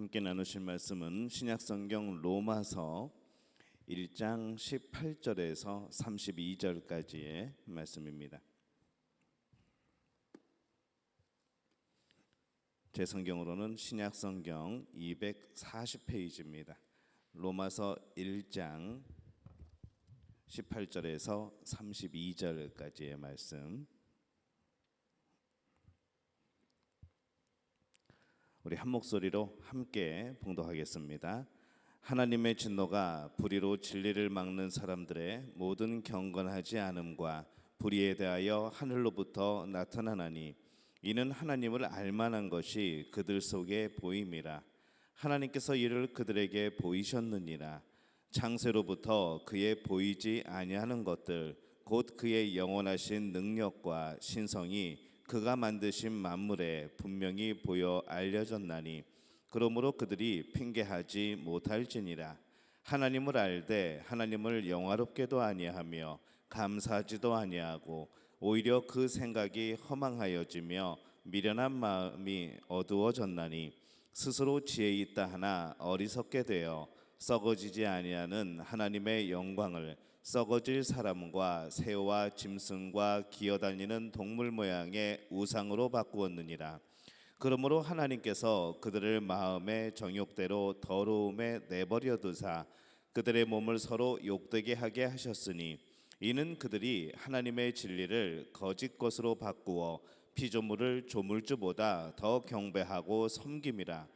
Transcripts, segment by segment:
함께 나누실 말씀은 신약성경 로마서 1장 18절에서 32절까지의 말씀입니다. 제 성경으로는 신약성경 240페이지입니다. 로마서 1장 18절에서 32절까지의 말씀. 우리 한 목소리로 함께 봉독하겠습니다. 하나님의 진노가 불의로 진리를 막는 사람들의 모든 경건하지 않음과 불의에 대하여 하늘로부터 나타나나니 이는 하나님을 알만한 것이 그들 속에 보임이라 하나님께서 이를 그들에게 보이셨느니라 창세로부터 그의 보이지 아니하는 것들 곧 그의 영원하신 능력과 신성이 그가 만드신 만물에 분명히 보여 알려졌나니 그러므로 그들이 핑계하지 못할지니라. 하나님을 알되 하나님을 영화롭게도 아니하며 감사하지도 아니하고 오히려 그 생각이 허망하여지며 미련한 마음이 어두워졌나니 스스로 지혜 있다 하나 어리석게 되어 썩어지지 아니하는 하나님의 영광을 썩어질 사람과 새와 짐승과 기어다니는 동물 모양의 우상으로 바꾸었느니라. 그러므로 하나님께서 그들을 마음의 정욕대로 더러움에 내버려 두사 그들의 몸을 서로 욕되게 하게 하셨으니 이는 그들이 하나님의 진리를 거짓 것으로 바꾸어 피조물을 조물주보다 더 경배하고 섬김이라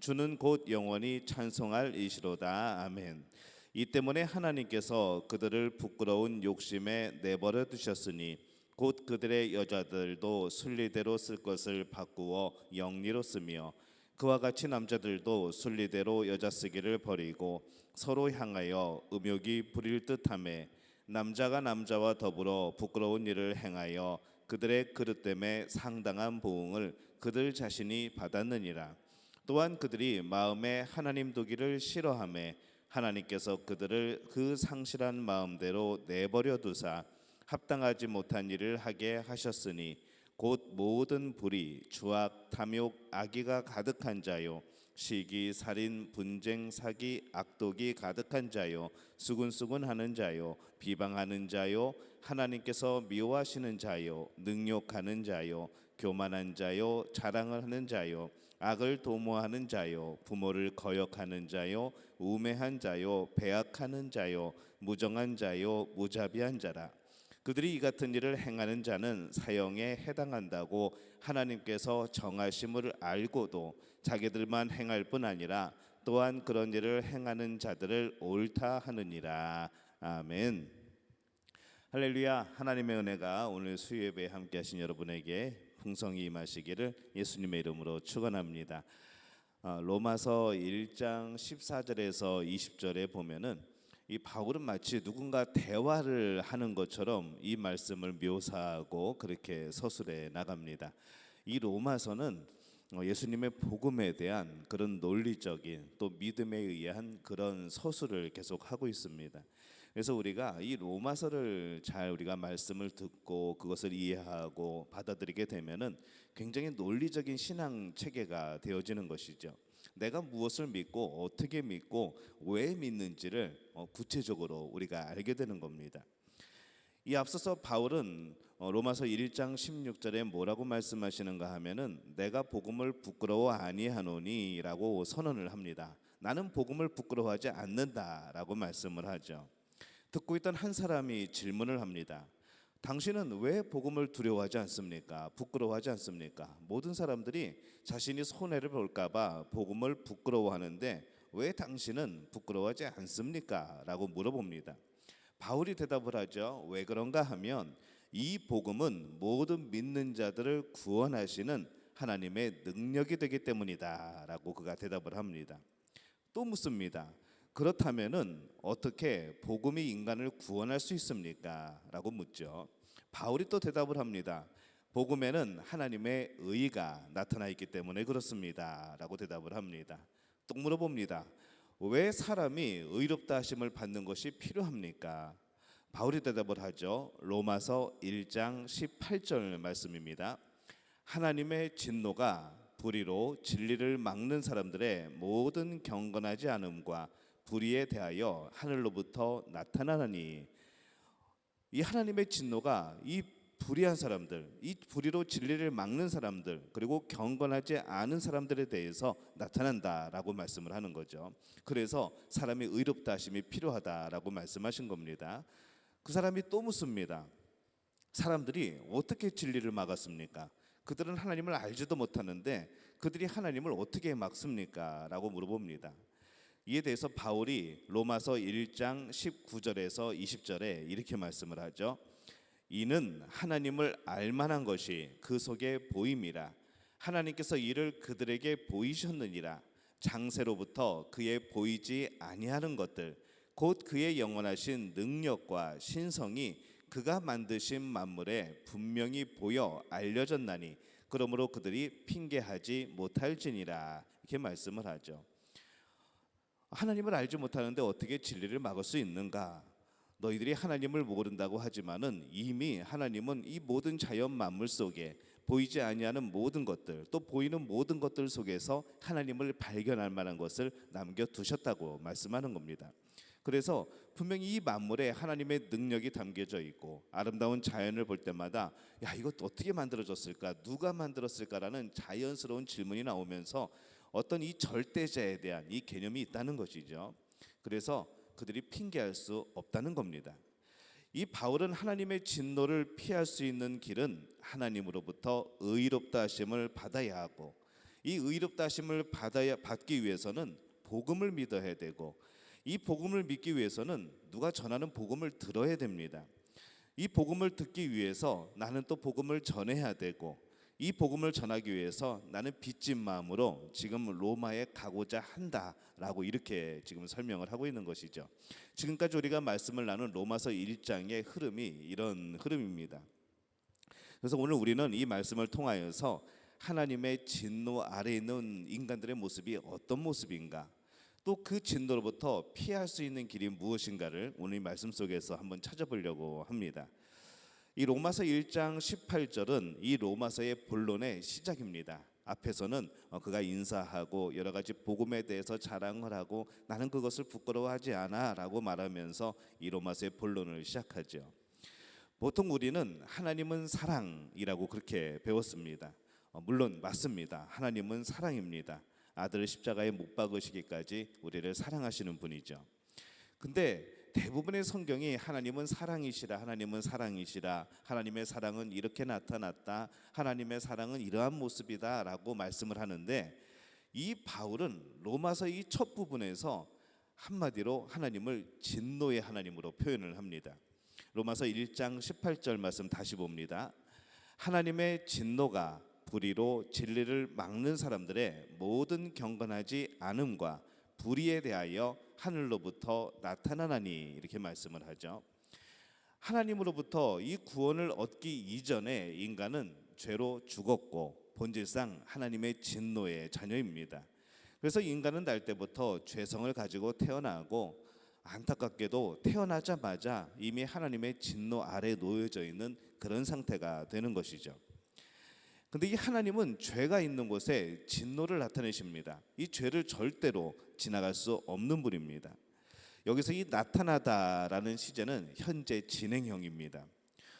주는 곧 영원히 찬송할 이시로다 아멘. 이 때문에 하나님께서 그들을 부끄러운 욕심에 내버려 두셨으니 곧 그들의 여자들도 순리대로 쓸 것을 바꾸어 영리로 쓰며 그와 같이 남자들도 순리대로 여자 쓰기를 버리고 서로 향하여 음욕이 부릴 듯함에 남자가 남자와 더불어 부끄러운 일을 행하여 그들의 그릇 때문에 상당한 보응을 그들 자신이 받았느니라. 또한 그들이 마음에 하나님 두기를 싫어함에 하나님께서 그들을 그 상실한 마음대로 내버려 두사 합당하지 못한 일을 하게 하셨으니 곧 모든 불의, 주악, 탐욕, 악의가 가득한 자요 시기, 살인, 분쟁, 사기, 악독이 가득한 자요 수군수군하는 자요 비방하는 자요 하나님께서 미워하시는 자요 능욕하는 자요 교만한 자요 자랑을 하는 자요 악을 도모하는 자요 부모를 거역하는 자요 우매한 자요 배악하는 자요 무정한 자요 무자비한 자라. 그들이 이 같은 일을 행하는 자는 사형에 해당한다고 하나님께서 정하심을 알고도 자기들만 행할 뿐 아니라 또한 그런 일을 행하는 자들을 옳다 하느니라. 아멘. 할렐루야. 하나님의 은혜가 오늘 수요예배에 함께 하신 여러분에게 풍성히 임하시기를 예수님의 이름으로 축원합니다. 어, 로마서 1장 14절에서 20절에 보면은 이 바울은 마치 누군가 대화를 하는 것처럼 이 말씀을 묘사하고 그렇게 서술해 나갑니다. 이 로마서는 어, 예수님의 복음에 대한 그런 논리적인 또 믿음에 의한 그런 서술을 계속 하고 있습니다. 그래서 우리가 이 로마서를 잘 우리가 말씀을 듣고 그것을 이해하고 받아들이게 되면은 굉장히 논리적인 신앙 체계가 되어지는 것이죠. 내가 무엇을 믿고 어떻게 믿고 왜 믿는지를 어, 구체적으로 우리가 알게 되는 겁니다. 이 앞서서 바울은 어, 로마서 1장 16절에 뭐라고 말씀하시는가 하면은 내가 복음을 부끄러워 아니하노니라고 선언을 합니다. 나는 복음을 부끄러워하지 않는다라고 말씀을 하죠. 듣고 있던 한 사람이 질문을 합니다. 당신은 왜 복음을 두려워하지 않습니까? 부끄러워하지 않습니까? 모든 사람들이 자신이 손해를 볼까봐 복음을 부끄러워하는데 왜 당신은 부끄러워하지 않습니까? 라고 물어봅니다. 바울이 대답을 하죠. 왜 그런가 하면 이 복음은 모든 믿는 자들을 구원하시는 하나님의 능력이 되기 때문이다. 라고 그가 대답을 합니다. 또 묻습니다. 그렇다면은 어떻게 복음이 인간을 구원할 수 있습니까? 라고 묻죠. 바울이 또 대답을 합니다. 복음에는 하나님의 의가 나타나 있기 때문에 그렇습니다. 라고 대답을 합니다. 또 물어봅니다. 왜 사람이 의롭다 하심을 받는 것이 필요합니까? 바울이 대답을 하죠. 로마서 1장 18절 말씀입니다. 하나님의 진노가 불의로 진리를 막는 사람들의 모든 경건하지 않음과 불의에 대하여 하늘로부터 나타나나니 이 하나님의 진노가 이 불의한 사람들, 이 불의로 진리를 막는 사람들, 그리고 경건하지 않은 사람들에 대해서 나타난다라고 말씀을 하는 거죠. 그래서 사람이 의롭다 하심이 필요하다라고 말씀하신 겁니다. 그 사람이 또 묻습니다. 사람들이 어떻게 진리를 막았습니까? 그들은 하나님을 알지도 못하는데 그들이 하나님을 어떻게 막습니까? 라고 물어봅니다. 이에 대해서 바울이 로마서 1장 19절에서 20절에 이렇게 말씀을 하죠. 이는 하나님을 알만한 것이 그 속에 보임이라 하나님께서 이를 그들에게 보이셨느니라 장세로부터 그의 보이지 아니하는 것들 곧 그의 영원하신 능력과 신성이 그가 만드신 만물에 분명히 보여 알려졌나니 그러므로 그들이 핑계하지 못할지니라 이렇게 말씀을 하죠. 하나님을 알지 못하는데 어떻게 진리를 막을 수 있는가? 너희들이 하나님을 모른다고 하지만은 이미 하나님은 이 모든 자연 만물 속에 보이지 아니하는 모든 것들 또 보이는 모든 것들 속에서 하나님을 발견할 만한 것을 남겨 두셨다고 말씀하는 겁니다. 그래서 분명히 이 만물에 하나님의 능력이 담겨져 있고 아름다운 자연을 볼 때마다 야 이것 어떻게 만들어졌을까 누가 만들었을까라는 자연스러운 질문이 나오면서 어떤 이 절대자에 대한 이 개념이 있다는 것이죠. 그래서 그들이 핑계할 수 없다는 겁니다. 이 바울은 하나님의 진노를 피할 수 있는 길은 하나님으로부터 의롭다 하심을 받아야 하고 이 의롭다 하심을 받아야 받기 위해서는 복음을 믿어야 되고 이 복음을 믿기 위해서는 누가 전하는 복음을 들어야 됩니다. 이 복음을 듣기 위해서 나는 또 복음을 전해야 되고 이 복음을 전하기 위해서 나는 빚진 마음으로 지금 로마에 가고자 한다라고 이렇게 지금 설명을 하고 있는 것이죠. 지금까지 우리가 말씀을 나눈 로마서 1장의 흐름이 이런 흐름입니다. 그래서 오늘 우리는 이 말씀을 통하여서 하나님의 진노 아래 있는 인간들의 모습이 어떤 모습인가 또 그 진노로부터 피할 수 있는 길이 무엇인가를 오늘 이 말씀 속에서 한번 찾아보려고 합니다. 이 로마서 1장 18절은 이 로마서의 본론의 시작입니다. 앞에서는 어, 그가 인사하고 여러 가지 복음에 대해서 자랑을 하고 나는 그것을 부끄러워하지 않아라고 말하면서 이 로마서의 본론을 시작하죠. 보통 우리는 하나님은 사랑이라고 그렇게 배웠습니다. 어, 물론 맞습니다. 하나님은 사랑입니다. 아들을 십자가에 못 박으시기까지 우리를 사랑하시는 분이죠. 근데 대부분의 성경이 하나님은 사랑이시라 하나님은 사랑이시라 하나님의 사랑은 이렇게 나타났다 하나님의 사랑은 이러한 모습이다 라고 말씀을 하는데 이 바울은 로마서 이 첫 부분에서 한마디로 하나님을 진노의 하나님으로 표현을 합니다. 로마서 1장 18절 말씀 다시 봅니다. 하나님의 진노가 불의로 진리를 막는 사람들의 모든 경건하지 않음과 불의에 대하여 하늘로부터 나타나나니 이렇게 말씀을 하죠. 하나님으로부터 이 구원을 얻기 이전에 인간은 죄로 죽었고 본질상 하나님의 진노의 자녀입니다. 그래서 인간은 날 때부터 죄성을 가지고 태어나고 안타깝게도 태어나자마자 이미 하나님의 진노 아래 놓여져 있는 그런 상태가 되는 것이죠. 근데 이 하나님은 죄가 있는 곳에 진노를 나타내십니다. 이 죄를 절대로 지나갈 수 없는 분입니다. 여기서 이 나타나다라는 시제는 현재 진행형입니다.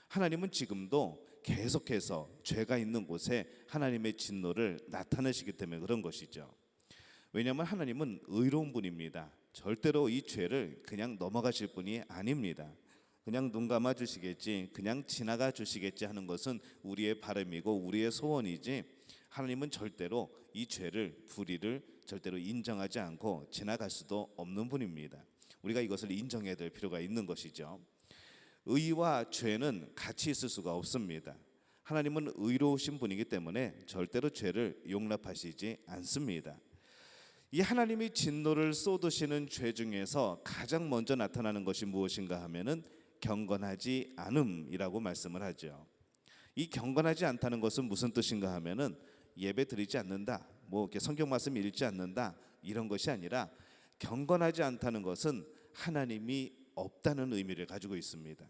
하나님은 지금도 계속해서 죄가 있는 곳에 하나님의 진노를 나타내시기 때문에 그런 것이죠. 왜냐하면 하나님은 의로운 분입니다. 절대로 이 죄를 그냥 넘어가실 분이 아닙니다. 그냥 눈 감아 주시겠지, 그냥 지나가 주시겠지 하는 것은 우리의 바람이고 우리의 소원이지 하나님은 절대로 이 죄를 불의를 절대로 인정하지 않고 지나갈 수도 없는 분입니다. 우리가 이것을 인정해야 될 필요가 있는 것이죠. 의와 죄는 같이 있을 수가 없습니다. 하나님은 의로우신 분이기 때문에 절대로 죄를 용납하시지 않습니다. 이 하나님이 진노를 쏟으시는 죄 중에서 가장 먼저 나타나는 것이 무엇인가 하면은 경건하지 않음이라고 말씀을 하죠. 이 경건하지 않다는 것은 무슨 뜻인가 하면은 예배 드리지 않는다. 뭐 이렇게 성경 말씀 읽지 않는다. 이런 것이 아니라 경건하지 않다는 것은 하나님이 없다는 의미를 가지고 있습니다.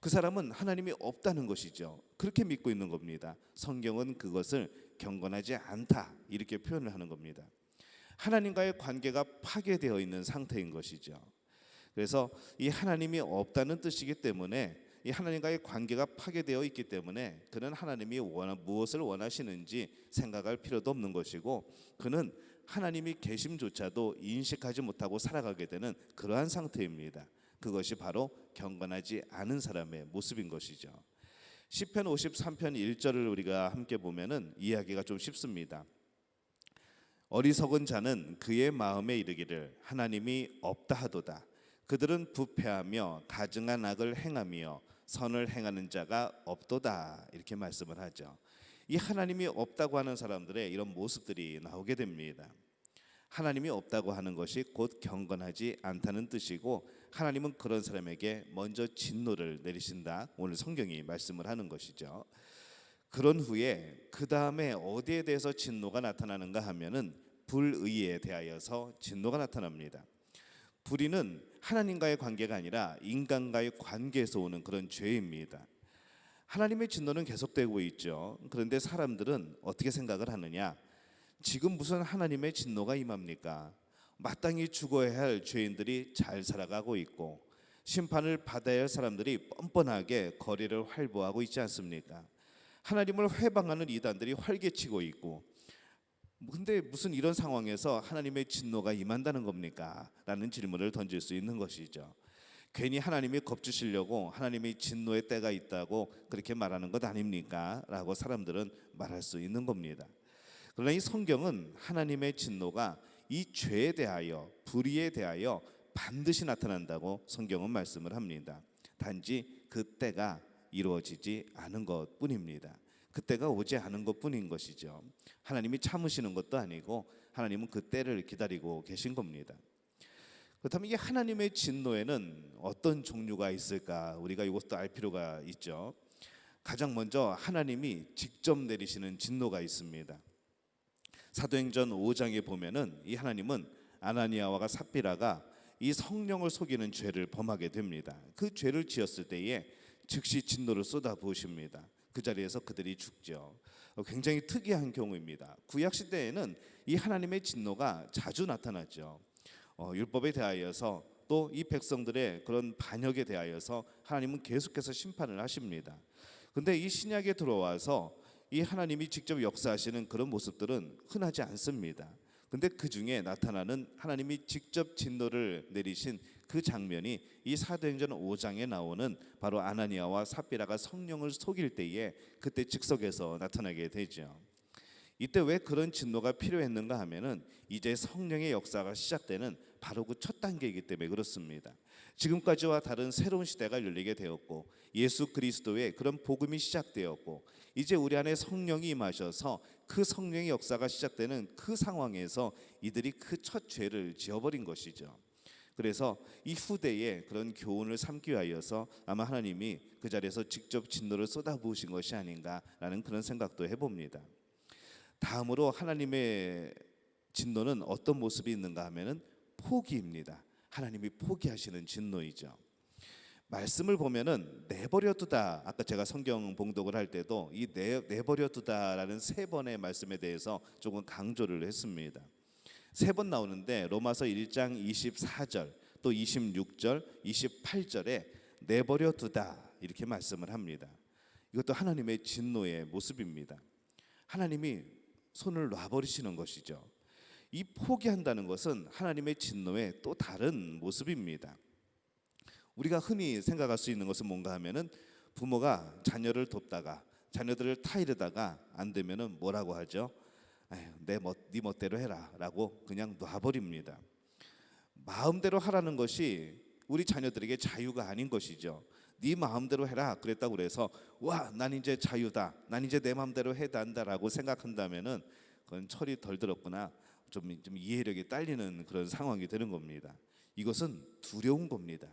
그 사람은 하나님이 없다는 것이죠. 그렇게 믿고 있는 겁니다. 성경은 그것을 경건하지 않다 이렇게 표현을 하는 겁니다. 하나님과의 관계가 파괴되어 있는 상태인 것이죠. 그래서 이 하나님이 없다는 뜻이기 때문에 이 하나님과의 관계가 파괴되어 있기 때문에 그는 하나님이 원하, 무엇을 원하시는지 생각할 필요도 없는 것이고 그는 하나님이 계심조차도 인식하지 못하고 살아가게 되는 그러한 상태입니다. 그것이 바로 경건하지 않은 사람의 모습인 것이죠. 시편 53편 1절을 우리가 함께 보면은 이야기가 좀 쉽습니다. 어리석은 자는 그의 마음에 이르기를 하나님이 없다 하도다. 그들은 부패하며 가증한 악을 행하며 선을 행하는 자가 없도다. 이렇게 말씀을 하죠. 이 하나님이 없다고 하는 사람들의 이런 모습들이 나오게 됩니다. 하나님이 없다고 하는 것이 곧 경건하지 않다는 뜻이고 하나님은 그런 사람에게 먼저 진노를 내리신다. 오늘 성경이 말씀을 하는 것이죠. 그런 후에 그 다음에 어디에 대해서 진노가 나타나는가 하면은 불의에 대하여서 진노가 나타납니다. 불의는 하나님과의 관계가 아니라 인간과의 관계에서 오는 그런 죄입니다. 하나님의 진노는 계속되고 있죠. 그런데 사람들은 어떻게 생각을 하느냐? 지금 무슨 하나님의 진노가 임합니까? 마땅히 죽어야 할 죄인들이 잘 살아가고 있고 심판을 받아야 할 사람들이 뻔뻔하게 거리를 활보하고 있지 않습니까? 하나님을 회방하는 이단들이 활개치고 있고 근데 무슨 이런 상황에서 하나님의 진노가 임한다는 겁니까? 라는 질문을 던질 수 있는 것이죠. 괜히 하나님이 겁주시려고 하나님의 진노의 때가 있다고 그렇게 말하는 것 아닙니까? 라고 사람들은 말할 수 있는 겁니다. 그러나 이 성경은 하나님의 진노가 이 죄에 대하여 불의에 대하여 반드시 나타난다고 성경은 말씀을 합니다. 단지 그 때가 이루어지지 않은 것뿐입니다. 그때가 오지 않은 것뿐인 것이죠. 하나님이 참으시는 것도 아니고 하나님은 그 때를 기다리고 계신 겁니다. 그렇다면 이 하나님의 진노에는 어떤 종류가 있을까? 우리가 이것도 알 필요가 있죠. 가장 먼저 하나님이 직접 내리시는 진노가 있습니다. 사도행전 5장에 보면은 이 하나님은 아나니아와 삽비라가 이 성령을 속이는 죄를 범하게 됩니다. 그 죄를 지었을 때에 즉시 진노를 쏟아 부으십니다. 그 자리에서 그들이 죽죠. 어, 굉장히 특이한 경우입니다. 구약 시대에는 이 하나님의 진노가 자주 나타났죠. 어, 율법에 대하여서 또 이 백성들의 그런 반역에 대하여서 하나님은 계속해서 심판을 하십니다. 근데 이 신약에 들어와서 이 하나님이 직접 역사하시는 그런 모습들은 흔하지 않습니다. 근데 그 중에 나타나는 하나님이 직접 진노를 내리신 그 장면이 이 사도행전 5장에 나오는 바로 아나니아와 삽비라가 성령을 속일 때에 그때 즉석에서 나타나게 되죠. 이때 왜 그런 진노가 필요했는가 하면은 이제 성령의 역사가 시작되는 바로 그 첫 단계이기 때문에 그렇습니다. 지금까지와 다른 새로운 시대가 열리게 되었고 예수 그리스도의 그런 복음이 시작되었고 이제 우리 안에 성령이 임하셔서 그 성령의 역사가 시작되는 그 상황에서 이들이 그 첫 죄를 지어버린 것이죠. 그래서 이 후대에 그런 교훈을 삼기 위하여서 아마 하나님이 그 자리에서 직접 진노를 쏟아부으신 것이 아닌가라는 그런 생각도 해봅니다. 다음으로 하나님의 진노는 어떤 모습이 있는가 하면은 포기입니다. 하나님이 포기하시는 진노이죠. 말씀을 보면은 내버려두다. 아까 제가 성경 봉독을 할 때도 이 내, 내버려두다라는 세 번의 말씀에 대해서 조금 강조를 했습니다. 세 번 나오는데 로마서 1장 24절 또 26절, 28절에 내버려 두다 이렇게 말씀을 합니다. 이것도 하나님의 진노의 모습입니다. 하나님이 손을 놔버리시는 것이죠. 이 포기한다는 것은 하나님의 진노의 또 다른 모습입니다. 우리가 흔히 생각할 수 있는 것은 뭔가 하면은 부모가 자녀를 돕다가 자녀들을 타이르다가 안 되면은 뭐라고 하죠? 내 멋, 네 멋대로 해라라고 그냥 놔버립니다. 마음대로 하라는 것이 우리 자녀들에게 자유가 아닌 것이죠. 네 마음대로 해라 그랬다고 그래서 와, 난 이제 자유다. 난 이제 내 마음대로 해야 한다라고 생각한다면은 그건 철이 덜 들었구나. 좀, 좀 이해력이 딸리는 그런 상황이 되는 겁니다. 이것은 두려운 겁니다.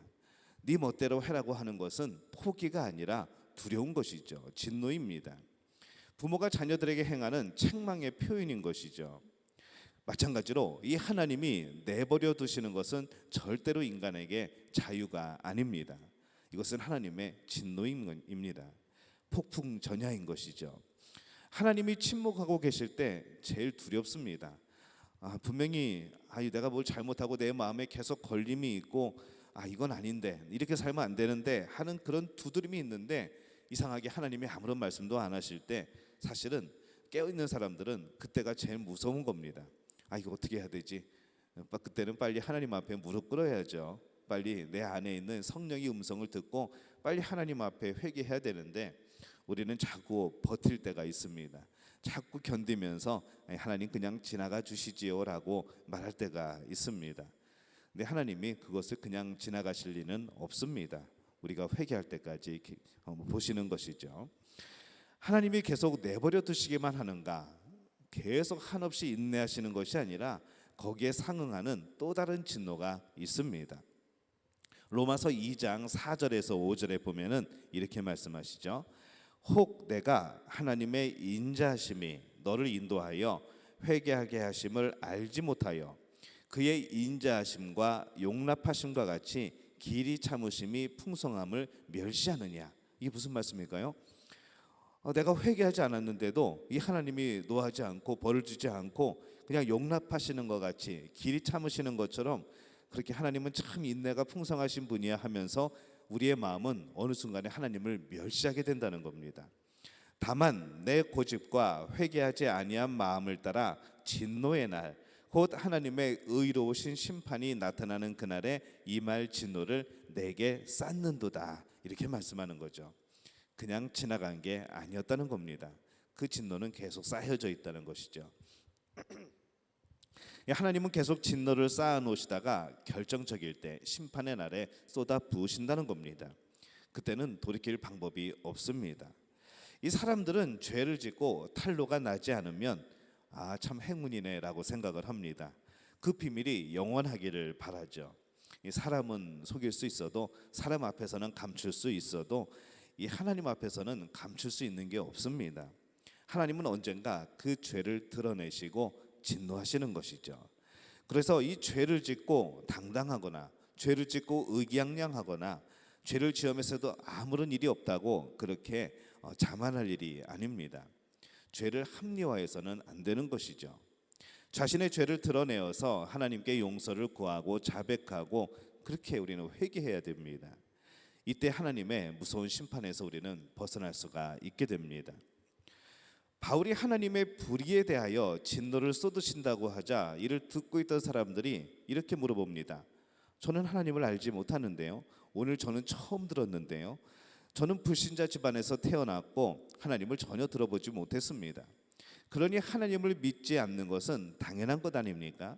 네 멋대로 해라고 하는 것은 포기가 아니라 두려운 것이죠. 진노입니다. 부모가 자녀들에게 행하는 책망의 표현인 것이죠. 마찬가지로 이 하나님이 내버려 두시는 것은 절대로 인간에게 자유가 아닙니다. 이것은 하나님의 진노입니다. 폭풍 전야인 것이죠. 하나님이 침묵하고 계실 때 제일 두렵습니다. 아, 분명히 아, 내가 뭘 잘못하고 내 마음에 계속 걸림이 있고 아 이건 아닌데 이렇게 살면 안 되는데 하는 그런 두드림이 있는데 이상하게 하나님이 아무런 말씀도 안 하실 때 사실은 깨어 있는 사람들은 그때가 제일 무서운 겁니다. 아 이거 어떻게 해야 되지? 어, 그때는 빨리 하나님 앞에 무릎 꿇어야죠. 빨리 내 안에 있는 성령의 음성을 듣고 빨리 하나님 앞에 회개해야 되는데 우리는 자꾸 버틸 때가 있습니다. 자꾸 견디면서 하나님 그냥 지나가 주시지요라고 말할 때가 있습니다. 근데 하나님이 그것을 그냥 지나가실 리는 없습니다. 우리가 회개할 때까지 한번 보시는 것이죠. 하나님이 계속 내버려 두시기만 하는가? 계속 한없이 인내하시는 것이 아니라 거기에 상응하는 또 다른 진노가 있습니다. 로마서 2장 4절에서 5절에 보면은 이렇게 말씀하시죠. 혹 내가 하나님의 인자하심이 너를 인도하여 회개하게 하심을 알지 못하여 그의 인자하심과 용납하심과 같이 길이 참으심이 풍성함을 멸시하느냐 이게 무슨 말씀일까요? 어, 내가 회개하지 않았는데도 이 하나님이 노하지 않고 벌을 주지 않고 그냥 용납하시는 것 같이 길이 참으시는 것처럼 그렇게 하나님은 참 인내가 풍성하신 분이야 하면서 우리의 마음은 어느 순간에 하나님을 멸시하게 된다는 겁니다. 다만 내 고집과 회개하지 아니한 마음을 따라 진노의 날, 곧 하나님의 의로우신 심판이 나타나는 그날에 이 말 진노를 내게 쌓는도다 이렇게 말씀하는 거죠. 그냥 지나간 게 아니었다는 겁니다. 그 진노는 계속 쌓여져 있다는 것이죠. 하나님은 계속 진노를 쌓아 놓으시다가 결정적일 때 심판의 날에 쏟아 부으신다는 겁니다. 그때는 돌이킬 방법이 없습니다. 이 사람들은 죄를 짓고 탈로가 나지 않으면 아 참 행운이네라고 생각을 합니다. 그 비밀이 영원하기를 바라죠. 이 사람은 속일 수 있어도 사람 앞에서는 감출 수 있어도 이 하나님 앞에서는 감출 수 있는 게 없습니다. 하나님은 언젠가 그 죄를 드러내시고 진노하시는 것이죠. 그래서 이 죄를 짓고 당당하거나 죄를 짓고 의기양양하거나 죄를 지으면서도 아무런 일이 없다고 그렇게 어, 자만할 일이 아닙니다. 죄를 합리화해서는 안 되는 것이죠. 자신의 죄를 드러내어서 하나님께 용서를 구하고 자백하고 그렇게 우리는 회개해야 됩니다. 이때 하나님의 무서운 심판에서 우리는 벗어날 수가 있게 됩니다. 바울이 하나님의 불의에 대하여 진노를 쏟으신다고 하자 이를 듣고 있던 사람들이 이렇게 물어봅니다. 저는 하나님을 알지 못하는데요. 오늘 저는 처음 들었는데요. 저는 불신자 집안에서 태어났고 하나님을 전혀 들어보지 못했습니다. 그러니 하나님을 믿지 않는 것은 당연한 것 아닙니까?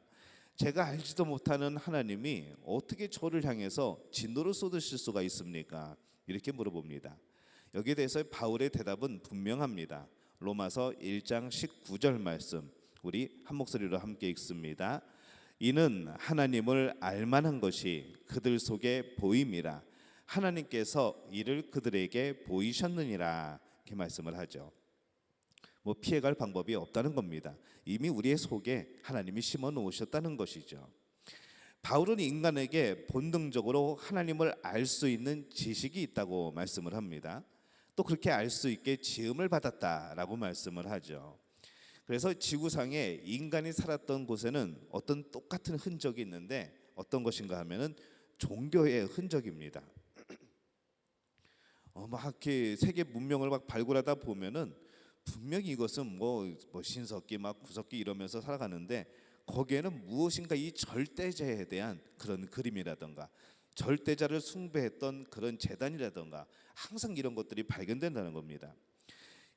제가 알지도 못하는 하나님이 어떻게 저를 향해서 진노를 쏟으실 수가 있습니까? 이렇게 물어봅니다. 여기에 대해서 바울의 대답은 분명합니다. 로마서 1장 19절 말씀 우리 한 목소리로 함께 읽습니다. 이는 하나님을 알만한 것이 그들 속에 보임이라 하나님께서 이를 그들에게 보이셨느니라 이렇게 말씀을 하죠. 뭐 피해갈 방법이 없다는 겁니다. 이미 우리의 속에 하나님이 심어 놓으셨다는 것이죠. 바울은 인간에게 본능적으로 하나님을 알 수 있는 지식이 있다고 말씀을 합니다. 또 그렇게 알 수 있게 지음을 받았다라고 말씀을 하죠. 그래서 지구상에 인간이 살았던 곳에는 어떤 똑같은 흔적이 있는데 어떤 것인가 하면은 종교의 흔적입니다. 어, 막 이렇게 세계 문명을 막 발굴하다 보면은 분명히 이것은 뭐, 뭐 신석기 막 구석기 이러면서 살아가는데 거기에는 무엇인가 이 절대자에 대한 그런 그림이라던가 절대자를 숭배했던 그런 재단이라던가 항상 이런 것들이 발견된다는 겁니다.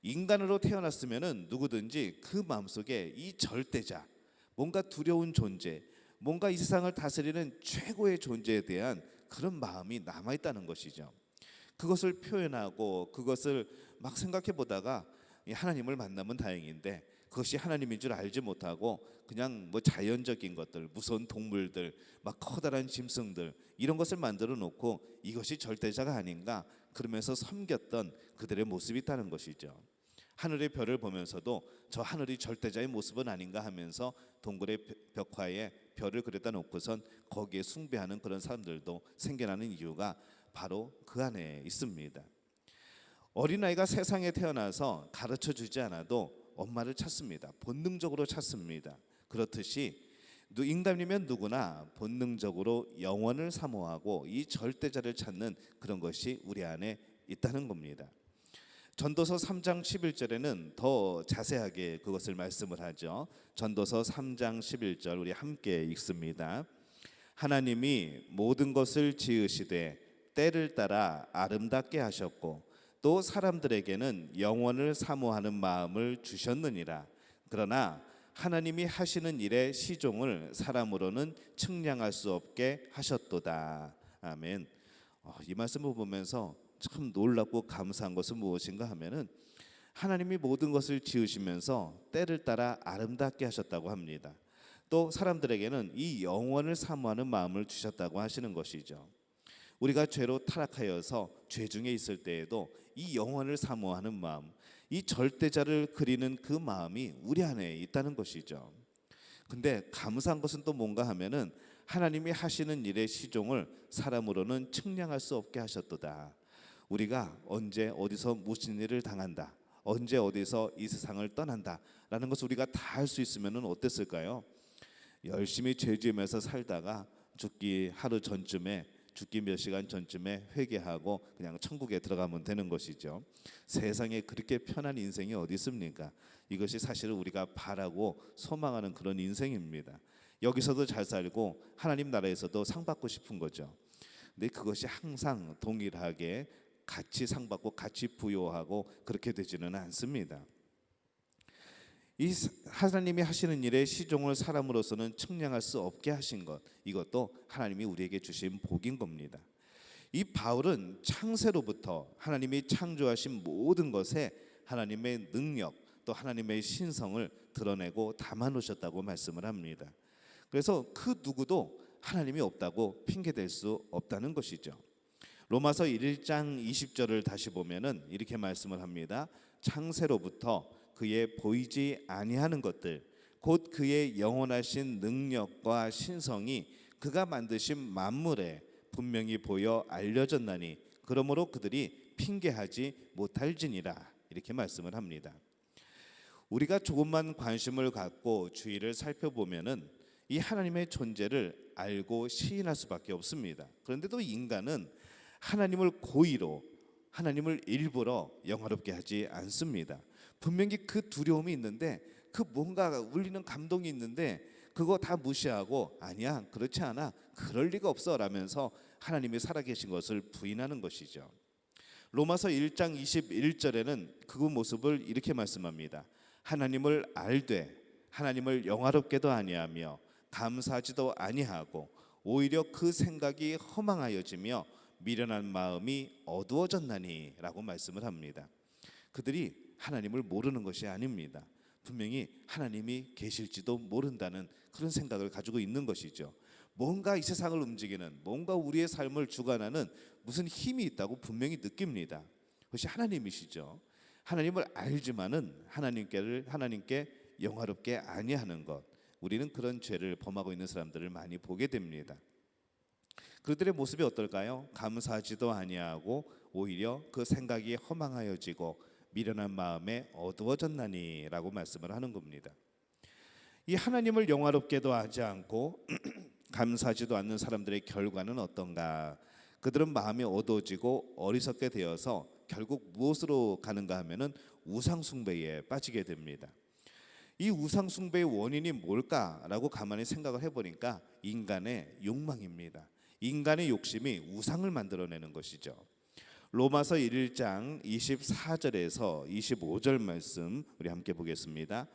인간으로 태어났으면은 누구든지 그 마음속에 이 절대자, 뭔가 두려운 존재, 뭔가 이 세상을 다스리는 최고의 존재에 대한 그런 마음이 남아 있다는 것이죠. 그것을 표현하고 그것을 막 생각해 보다가 하나님을 만나면 다행인데 그것이 하나님인 줄 알지 못하고 그냥 뭐 자연적인 것들, 무서운 동물들, 막 커다란 짐승들 이런 것을 만들어 놓고 이것이 절대자가 아닌가 그러면서 섬겼던 그들의 모습이 있다는 것이죠. 하늘의 별을 보면서도 저 하늘이 절대자의 모습은 아닌가 하면서 동굴의 벽화에 별을 그려다 놓고선 거기에 숭배하는 그런 사람들도 생겨나는 이유가 바로 그 안에 있습니다. 어린아이가 세상에 태어나서 가르쳐 주지 않아도 엄마를 찾습니다. 본능적으로 찾습니다. 그렇듯이 누- 인간이면 누구나 본능적으로 영원을 사모하고 이 절대자를 찾는 그런 것이 우리 안에 있다는 겁니다. 전도서 3장 11절에는 더 자세하게 그것을 말씀을 하죠. 전도서 3장 11절 우리 함께 읽습니다. 하나님이 모든 것을 지으시되 때를 따라 아름답게 하셨고 또 사람들에게는 영원을 사모하는 마음을 주셨느니라. 그러나 하나님이 하시는 일의 시종을 사람으로는 측량할 수 없게 하셨도다. 아멘. 어, 이 말씀을 보면서 참 놀랍고 감사한 것은 무엇인가 하면은 하나님이 모든 것을 지으시면서 때를 따라 아름답게 하셨다고 합니다. 또 사람들에게는 이 영원을 사모하는 마음을 주셨다고 하시는 것이죠. 우리가 죄로 타락하여서 죄 중에 있을 때에도 이 영원을 사모하는 마음, 이 절대자를 그리는 그 마음이 우리 안에 있다는 것이죠. 근데 감사한 것은 또 뭔가 하면은 하나님이 하시는 일의 시종을 사람으로는 측량할 수 없게 하셨도다. 우리가 언제 어디서 무슨 일을 당한다. 언제 어디서 이 세상을 떠난다라는 것을 우리가 다 할 수 있으면은 어땠을까요? 열심히 죄 지으면서 살다가 죽기 하루 전쯤에 죽기 몇 시간 전쯤에 회개하고 그냥 천국에 들어가면 되는 것이죠. 세상에 그렇게 편한 인생이 어디 있습니까? 이것이 사실은 우리가 바라고 소망하는 그런 인생입니다. 여기서도 잘 살고 하나님 나라에서도 상 받고 싶은 거죠. 근데 그것이 항상 동일하게 같이 상 받고 같이 부여하고 그렇게 되지는 않습니다. 이 하나님이 하시는 일의 시종을 사람으로서는 측량할 수 없게 하신 것 이것도 하나님이 우리에게 주신 복인 겁니다. 이 바울은 창세로부터 하나님이 창조하신 모든 것에 하나님의 능력 또 하나님의 신성을 드러내고 담아 놓으셨다고 말씀을 합니다. 그래서 그 누구도 하나님이 없다고 핑계 댈 수 없다는 것이죠. 로마서 1장 20절을 다시 보면은 이렇게 말씀을 합니다. 창세로부터 그의 보이지 아니하는 것들 곧 그의 영원하신 능력과 신성이 그가 만드신 만물에 분명히 보여 알려졌나니 그러므로 그들이 핑계하지 못할지니라 이렇게 말씀을 합니다. 우리가 조금만 관심을 갖고 주위를 살펴보면은 이 하나님의 존재를 알고 시인할 수밖에 없습니다. 그런데도 인간은 하나님을 고의로 하나님을 일부러 영화롭게 하지 않습니다. 분명히 그 두려움이 있는데 그 뭔가 울리는 감동이 있는데 그거 다 무시하고 아니야 그렇지 않아 그럴 리가 없어 라면서 하나님이 살아계신 것을 부인하는 것이죠. 로마서 1장 21절에는 그 모습을 이렇게 말씀합니다. 하나님을 알되 하나님을 영화롭게도 아니하며 감사하지도 아니하고 오히려 그 생각이 허망하여지며 미련한 마음이 어두워졌나니라고 말씀을 합니다. 그들이 하나님을 모르는 것이 아닙니다. 분명히 하나님이 계실지도 모른다는 그런 생각을 가지고 있는 것이죠. 뭔가 이 세상을 움직이는 뭔가 우리의 삶을 주관하는 무슨 힘이 있다고 분명히 느낍니다. 그것이 하나님이시죠. 하나님을 알지만은 하나님께를 하나님께 영화롭게 아니하는 것. 우리는 그런 죄를 범하고 있는 사람들을 많이 보게 됩니다. 그들의 모습이 어떨까요? 감사하지도 아니하고 오히려 그 생각이 허망하여지고 미련한 마음에 어두워졌나니라고 말씀을 하는 겁니다. 이 하나님을 영화롭게도 하지 않고 감사하지도 않는 사람들의 결과는 어떤가? 그들은 마음이 어두워지고 어리석게 되어서 결국 무엇으로 가는가 하면은 우상 숭배에 빠지게 됩니다. 이 우상 숭배의 원인이 뭘까라고 가만히 생각을 해 보니까 인간의 욕망입니다. 인간의 욕심이 우상을 만들어내는 것이죠. 로마서 1장 24절에서 25절 말씀 우리 함께 보겠습니다.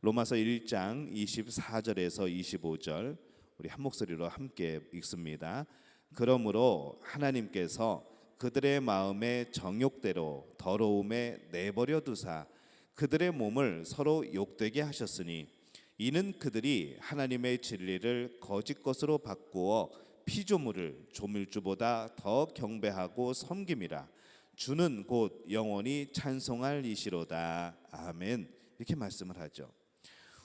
로마서 1장 24절에서 25절 우리 한 목소리로 함께 읽습니다. 그러므로 하나님께서 그들의 마음의 정욕대로 더러움에 내버려 두사 그들의 몸을 서로 욕되게 하셨으니 이는 그들이 하나님의 진리를 거짓 것으로 바꾸어 피조물을 조물주보다 더 경배하고 섬김이라 주는 곧 영원히 찬송할 이시로다 아멘 이렇게 말씀을 하죠.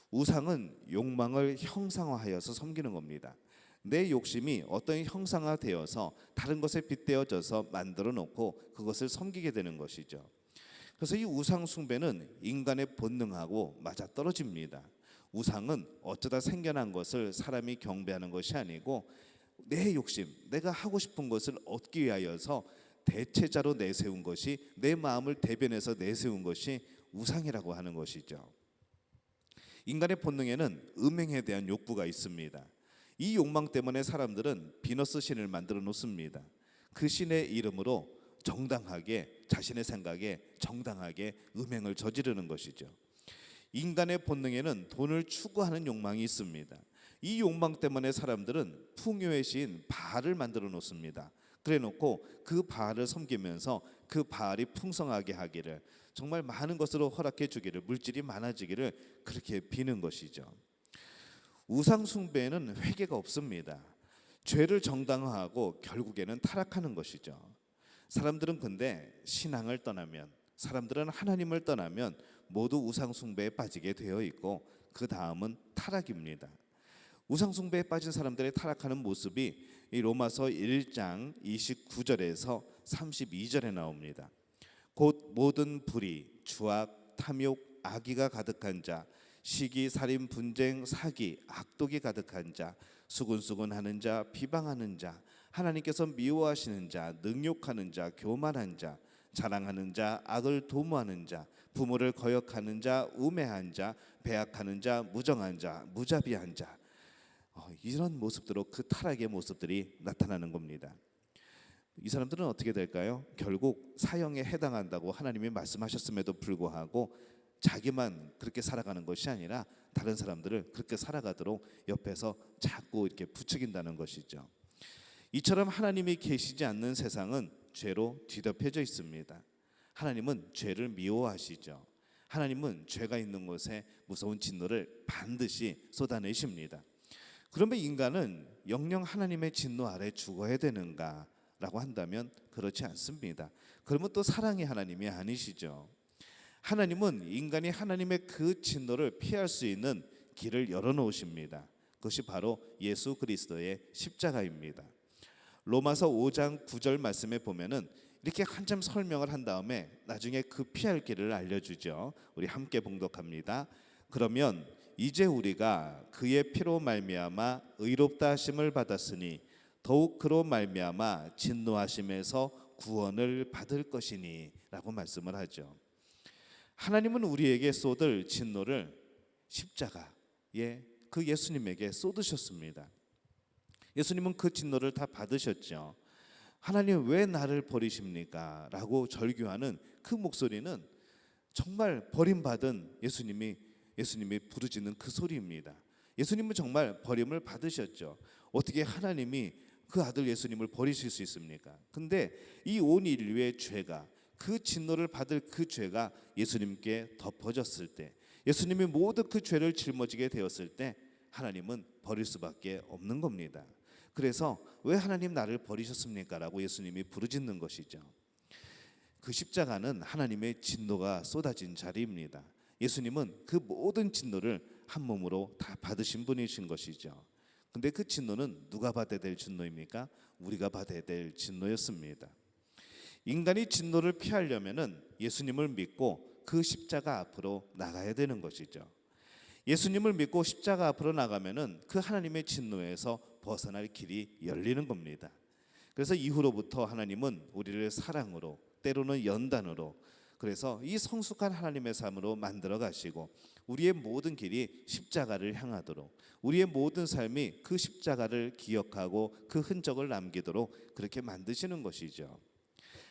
우상은 욕망을 형상화하여서 섬기는 겁니다. 내 욕심이 어떤 형상화되어서 다른 것에 빗대어져서 만들어 놓고 그것을 섬기게 되는 것이죠. 그래서 이 우상 숭배는 인간의 본능하고 맞아 떨어집니다. 우상은 어쩌다 생겨난 것을 사람이 경배하는 것이 아니고 내 욕심, 내가 하고 싶은 것을 얻기 위하여서 대체자로 내세운 것이 내 마음을 대변해서 내세운 것이 우상이라고 하는 것이죠. 인간의 본능에는 음행에 대한 욕구가 있습니다. 이 욕망 때문에 사람들은 비너스 신을 만들어 놓습니다. 그 신의 이름으로 정당하게 자신의 생각에 정당하게 음행을 저지르는 것이죠. 인간의 본능에는 돈을 추구하는 욕망이 있습니다. 이 욕망 때문에 사람들은 풍요의 시인 바알을 만들어 놓습니다. 그래 놓고 그 바알을 섬기면서 그 바알이 풍성하게 하기를 정말 많은 것으로 허락해 주기를 물질이 많아지기를 그렇게 비는 것이죠. 우상 숭배에는 회개가 없습니다. 죄를 정당화하고 결국에는 타락하는 것이죠. 사람들은 근데 신앙을 떠나면 사람들은 하나님을 떠나면 모두 우상 숭배에 빠지게 되어 있고 그 다음은 타락입니다. 우상 숭배에 빠진 사람들의 타락하는 모습이 이 로마서 1장 29절에서 32절에 나옵니다. 곧 모든 불의, 주악, 탐욕, 악의가 가득한 자, 시기, 살인, 분쟁, 사기, 악독이 가득한 자, 수군수군하는 자, 비방하는 자, 하나님께서 미워하시는 자, 능욕하는 자, 교만한 자, 자랑하는 자, 악을 도모하는 자, 부모를 거역하는 자, 우매한 자, 배악하는 자, 무정한 자, 무자비한 자. 어, 이런 모습들로 그 타락의 모습들이 나타나는 겁니다. 이 사람들은 어떻게 될까요? 결국 사형에 해당한다고 하나님이 말씀하셨음에도 불구하고 자기만 그렇게 살아가는 것이 아니라 다른 사람들을 그렇게 살아가도록 옆에서 자꾸 이렇게 부추긴다는 것이죠. 이처럼 하나님이 계시지 않는 세상은 죄로 뒤덮여져 있습니다. 하나님은 죄를 미워하시죠. 하나님은 죄가 있는 곳에 무서운 진노를 반드시 쏟아내십니다. 그러면 인간은 영영 하나님의 진노 아래 죽어야 되는가 라고 한다면 그렇지 않습니다. 그러면 또 사랑의 하나님이 아니시죠. 하나님은 인간이 하나님의 그 진노를 피할 수 있는 길을 열어 놓으십니다. 그것이 바로 예수 그리스도의 십자가입니다. 로마서 5장 9절 말씀에 보면은 이렇게 한참 설명을 한 다음에 나중에 그 피할 길을 알려주죠. 우리 함께 봉독합니다. 그러면 이제 우리가 그의 피로 말미암아 의롭다 하심을 받았으니 더욱 그로 말미암아 진노하심에서 구원을 받을 것이니라고 말씀을 하죠. 하나님은 우리에게 쏟을 진노를 십자가에 그 예수님에게 쏟으셨습니다. 예수님은 그 진노를 다 받으셨죠. 하나님 왜 나를 버리십니까? 라고 절규하는 그 목소리는 정말 버림받은 예수님이 예수님이 부르짖는 그 소리입니다. 예수님은 정말 버림을 받으셨죠. 어떻게 하나님이 그 아들 예수님을 버리실 수 있습니까? 근데 이 온 인류의 죄가 그 진노를 받을 그 죄가 예수님께 덮어졌을 때 예수님이 모든 그 죄를 짊어지게 되었을 때 하나님은 버릴 수밖에 없는 겁니다. 그래서 왜 하나님 나를 버리셨습니까라고 예수님이 부르짖는 것이죠. 그 십자가는 하나님의 진노가 쏟아진 자리입니다. 예수님은 그 모든 진노를 한 몸으로 다 받으신 분이신 것이죠. 근데 그 진노는 누가 받아야 될 진노입니까? 우리가 받아야 될 진노였습니다. 인간이 진노를 피하려면은 예수님을 믿고 그 십자가 앞으로 나가야 되는 것이죠. 예수님을 믿고 십자가 앞으로 나가면은 그 하나님의 진노에서 벗어날 길이 열리는 겁니다. 그래서 이후로부터 하나님은 우리를 사랑으로 때로는 연단으로 그래서 이 성숙한 하나님의 삶으로 만들어 가시고 우리의 모든 길이 십자가를 향하도록 우리의 모든 삶이 그 십자가를 기억하고 그 흔적을 남기도록 그렇게 만드시는 것이죠.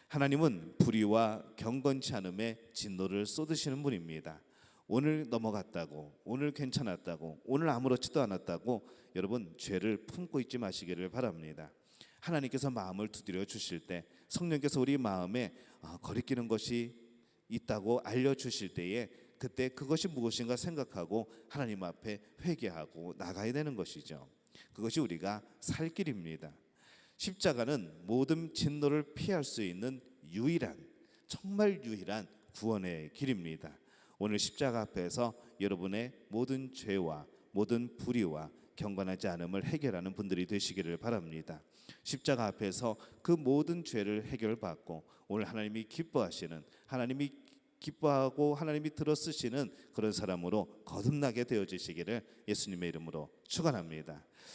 하나님은 불의와 경건치 않음에 진노를 쏟으시는 분입니다. 오늘 넘어갔다고, 오늘 괜찮았다고, 오늘 아무렇지도 않았다고 여러분 죄를 품고 있지 마시기를 바랍니다. 하나님께서 마음을 두드려 주실 때 성령께서 우리 마음에 아, 거리끼는 것이 있다고 알려 주실 때에 그때 그것이 무엇인가 생각하고 하나님 앞에 회개하고 나가야 되는 것이죠. 그것이 우리가 살 길입니다. 십자가는 모든 진노를 피할 수 있는 유일한 정말 유일한 구원의 길입니다. 오늘 십자가 앞에서 여러분의 모든 죄와 모든 불의와 경건하지 않음을 해결하는 분들이 되시기를 바랍니다. 십자가 앞에서 그 모든 죄를 해결받고 오늘 하나님이 기뻐하시는 하나님이 기뻐하고 하나님이 들어 쓰시는 그런 사람으로 거듭나게 되어지시기를 예수님의 이름으로 축원합니다.